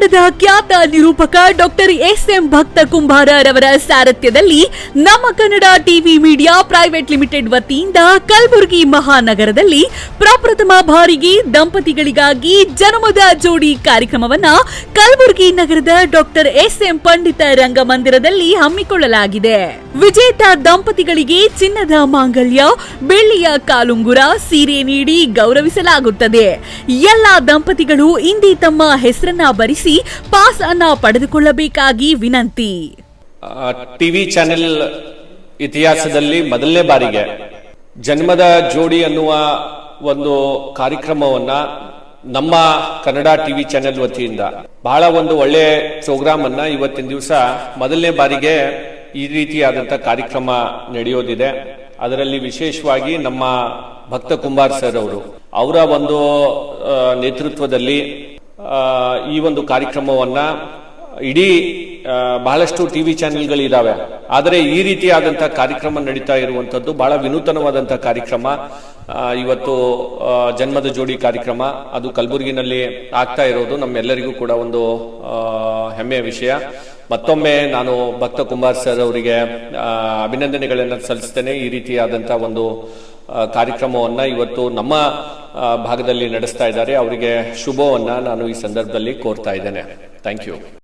ಕನ್ನಡದ ಖ್ಯಾತ ನಿರೂಪಕ doctor S M ಭಕ್ತ ಕುಂಭಾರರವರ ಸಾರಥ್ಯದಲ್ಲಿ ನಮ್ಮ Kannada TV media private limited ವತಿಯಿಂದ ಕಲಬುರಗಿ ಮಹಾನಗರದಲ್ಲಿ ಪ್ರಪ್ರಥಮ ಬಾರಿಗೆ ದಂಪತಿಗಳಿಗಾಗಿ ಜನ್ಮದ ಜೋಡಿ ಕಾರ್ಯಕ್ರಮವನ್ನ ಕಲಬುರಗಿ ನಗರದ ಡಾಕ್ಟರ್ ಎಸ್ ಎಂ ಪಂಡಿತ ರಂಗಮಂದಿರದಲ್ಲಿ ಹಮ್ಮಿಕೊಳ್ಳಲಾಗಿದೆ. ವಿಜೇತ ದಂಪತಿಗಳಿಗೆ ಚಿನ್ನದ ಮಾಂಗಲ್ಯ, ಬೆಳ್ಳಿಯ ಕಾಲುಂಗುರ ಸೀರೆ ನೀಡಿ ಗೌರವಿಸಲಾಗುತ್ತದೆ. ಎಲ್ಲ ದಂಪತಿಗಳು ಇಂದಿ ತಮ್ಮ ಹೆಸರನ್ನ ಬರೆಸಿ ಪಾಸ್ ಅನ್ನ ಪಡೆದುಕೊಳ್ಳಬೇಕಾಗಿ ವಿನಂತಿ. ಟಿವಿ ಚಾನೆಲ್ ಇತಿಹಾಸದಲ್ಲಿ ಮೊದಲನೇ ಬಾರಿಗೆ ಜನ್ಮದ ಜೋಡಿ ಅನ್ನುವ ಒಂದು ಕಾರ್ಯಕ್ರಮವನ್ನ ನಮ್ಮ ಕನ್ನಡ ಟಿವಿ ಚಾನೆಲ್ ವತಿಯಿಂದ ಬಹಳ ಒಂದು ಒಳ್ಳೆ ಪ್ರೋಗ್ರಾಮ್ ಅನ್ನ ಇವತ್ತಿನ ದಿವಸ ಮೊದಲನೇ ಬಾರಿಗೆ ಈ ರೀತಿಯಾದಂಥ ಕಾರ್ಯಕ್ರಮ ನಡೆಯೋದಿದೆ. ಅದರಲ್ಲಿ ವಿಶೇಷವಾಗಿ ನಮ್ಮ ಭಕ್ತ ಕುಮಾರ್ ಸರ್ ಅವರು. ಅವರ ಒಂದು ನೇತೃತ್ವದಲ್ಲಿ ಈ ಒಂದು ಕಾರ್ಯಕ್ರಮವನ್ನ ಇಡೀ ಬಹಳಷ್ಟು ಟಿವಿ ಚಾನೆಲ್ಗಳಿದ್ದಾವೆ ಆದರೆ ಈ ರೀತಿಯಾದಂಥ ಕಾರ್ಯಕ್ರಮ ನಡೀತಾ ಇರುವಂತದ್ದು ಬಹಳ ವಿನೂತನವಾದಂಥ ಕಾರ್ಯಕ್ರಮ. ಇವತ್ತು ಜನ್ಮದ ಜೋಡಿ ಕಾರ್ಯಕ್ರಮ. ಅದು ಕಲಬುರಗಿನಲ್ಲಿ ಆಗ್ತಾ ಇರೋದು. ನಮ್ಮೆಲ್ಲರಿಗೂ ಕೂಡ ಒಂದು ಹೆಮ್ಮೆಯ ವಿಷಯ. ಮತ್ತೊಮ್ಮೆ ನಾನು ಭಕ್ತ ಕುಮಾರ್ ಸರ್ ಅವರಿಗೆ ಅಭಿನಂದನೆಗಳನ್ನು ಸಲ್ಲಿಸ್ತೇನೆ. ಈ ರೀತಿಯಾದಂಥ ಒಂದು ಕಾರ್ಯಕ್ರಮವನ್ನ ಇವತ್ತು ನಮ್ಮ ಭಾಗದಲ್ಲಿ ನಡೆಸ್ತಾ ಇದ್ದಾರೆ. ಅವರಿಗೆ ಶುಭವನ್ನು ನಾನು ಈ ಸಂದರ್ಭದಲ್ಲಿ ಕೋರ್ತಾ ಇದ್ದೇನೆ. Thank you